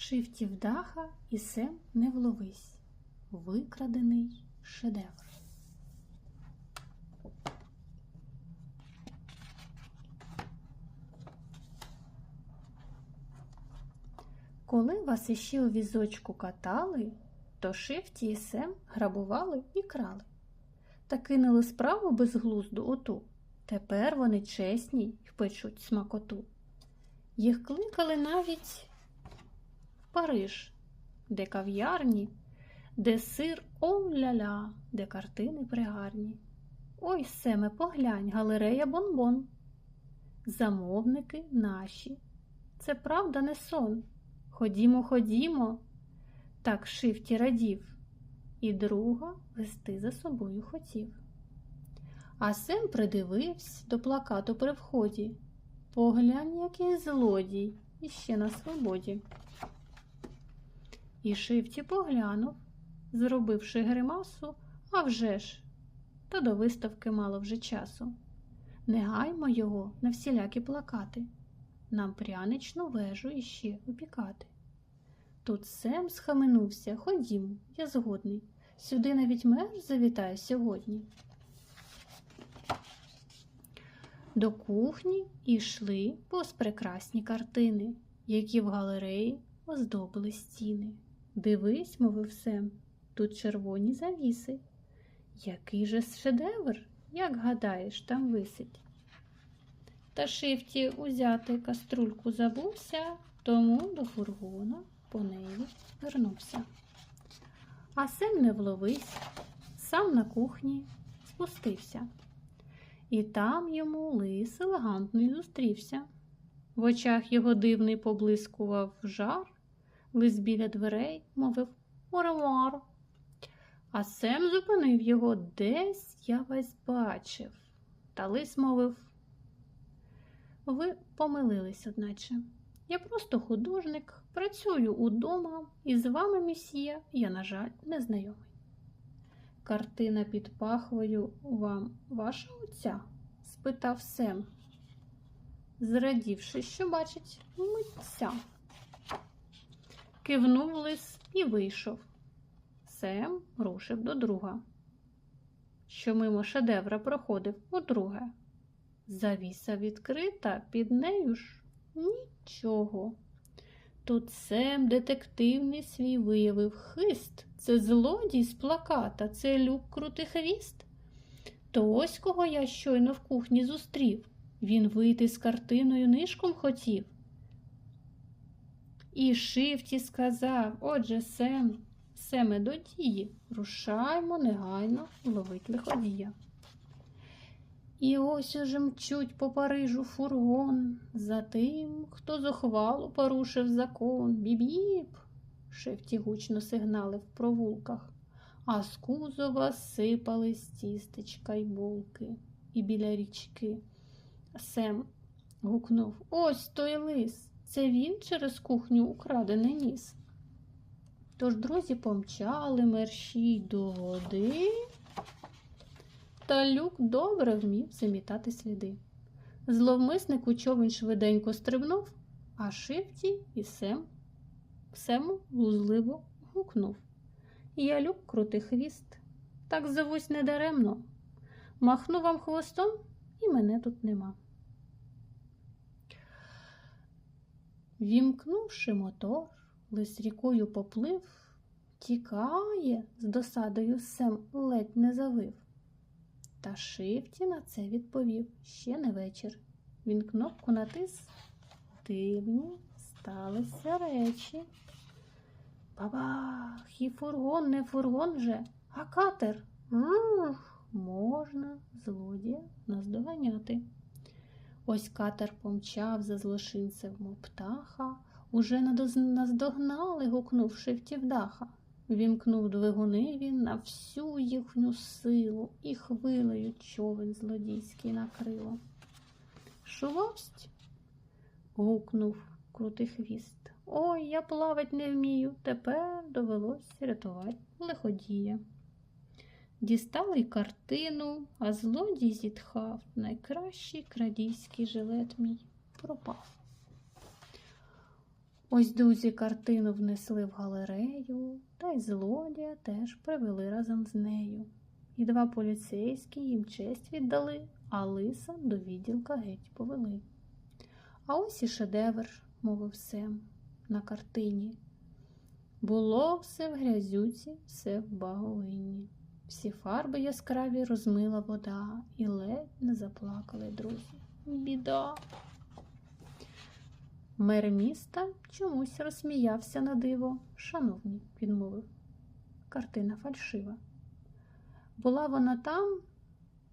Шифтів даха і сем не вловись. Викрадений шедевр. Коли вас іще у візочку катали, то Шифті і Сем грабували і крали. Та кинули справу безглузду оту. Тепер вони чесні й печуть смакоту. Їх кликали навіть Париж, де кав'ярні, де сир о-ля-ля, де картини пригарні. Ой, Семе, поглянь, галерея бонбон. Замовники наші. Це правда не сон. Ходімо, ходімо. Так шифті радів, і друга вести за собою хотів. А Сем придивився до плакату при вході. Поглянь, який злодій, іще на свободі. І шифті поглянув, зробивши гримасу, а вже ж, та до виставки мало вже часу. Не гаймо його на всілякі плакати, нам пряничну вежу іще опікати. Тут Сем схаменувся, ходім, я згодний. Сюди навіть мер завітає сьогодні. До кухні йшли повз прекрасні картини, які в галереї оздобили стіни. Дивись, мовив Сем, тут червоні завіси. Який же шедевр, як гадаєш, там висить. Та шифті узяти каструльку забувся, тому до фургона по неї вернувся. А Сем не вловись, сам на кухні спустився. І там йому лис елегантний зустрівся. В очах його дивний поблискував жар, лис біля дверей мовив «Оремар». А Сем зупинив його десь я вас бачив. Та лис мовив Ви помилились, одначе. Я просто художник, працюю удома, і з вами, місьє, я, на жаль, не знайомий. Картина під пахвою вам ваша отця? спитав Сем, зрадівши, що бачить митця. Кивнув лис і вийшов. Сем рушив до друга, що мимо шедевра проходив удруге. Завіса відкрита, під нею ж нічого. Тут Сем детективний свій виявив хист. Це злодій з плаката, це люк крутий хвіст. То ось кого я щойно в кухні зустрів. Він вийти з картиною нишком хотів. І Шифті сказав, отже, Сем, Семе до дії, рушаймо негайно ловить лиходія. І ось уже мчуть по Парижу фургон за тим, хто зухвало порушив закон. Бібіп, шефті гучно сигнали в провулках, а з кузова сипались тістечка й булки і біля річки. Сем гукнув Ось той лис. Це він через кухню украдений ніс. Тож друзі помчали мерщій до води. Та люк добре вмів замітати сліди. Зловмисник у човен швиденько стрибнув, а шифті і Сем Сему глузливо гукнув. Я люк крутий хвіст, так зовусь недаремно. Махну вам хвостом, і мене тут нема. Вімкнувши мотор, лис рікою поплив, тікає з досадою Сем ледь не завив. Та Шифті на це відповів ще не вечір. Він кнопку натис. Дивні сталися речі. Бабах, і фургон, не фургон вже, а катер. Ух, можна злодія наздоганяти. Ось катер помчав за злочинцем, мов птаха, уже наздогнали, гукнув Шифті в даха. Вімкнув двигуни він на всю їхню силу і хвилею човен злодійський накрило. Шувавсть? гукнув крутий хвіст. Ой, я плавать не вмію. Тепер довелось рятувати лиходія. Дістали картину, а злодій зітхав. Найкращий крадійський жилет мій пропав. Ось друзі картину внесли в галерею, та й злодія теж привели разом з нею. І два поліцейські їм честь віддали, а лиса до відділка геть повели. А ось і шедевр, мовив Сем, на картині. Було все в грязюці, все в баговині. Всі фарби яскраві розмила вода, і ледь не заплакали друзі. Біда. Мер міста чомусь розсміявся на диво. Шановні, відмовив. Картина фальшива. Була вона там,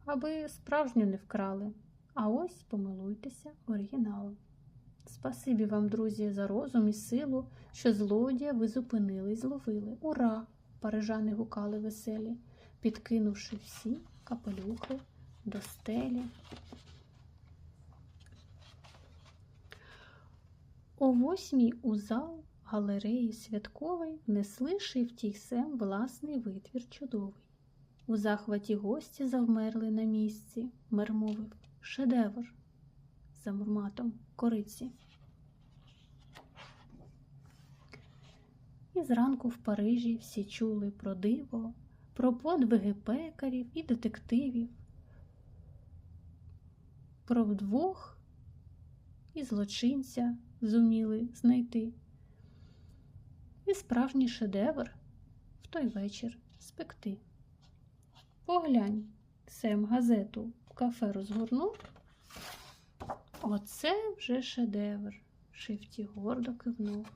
аби справжню не вкрали. А ось помилуйтеся оригіналом. Спасибі вам, друзі, за розум і силу, що злодія ви зупинили й зловили. Ура! Парижани гукали веселі, підкинувши всі капелюхи до стелі. О восьмій у зал галереї святковий внесли шивтій сем власний витвір чудовий. У захваті гості завмерли на місці, мер мовив шедевр за мурматом кориці. І зранку в Парижі всі чули про диво, про подвиги пекарів і детективів, про вдвох і злочинця зуміли знайти. І справжній шедевр в той вечір спекти. Поглянь, Сем газету в кафе розгорнув. Оце вже шедевр, Шифті гордо кивнув.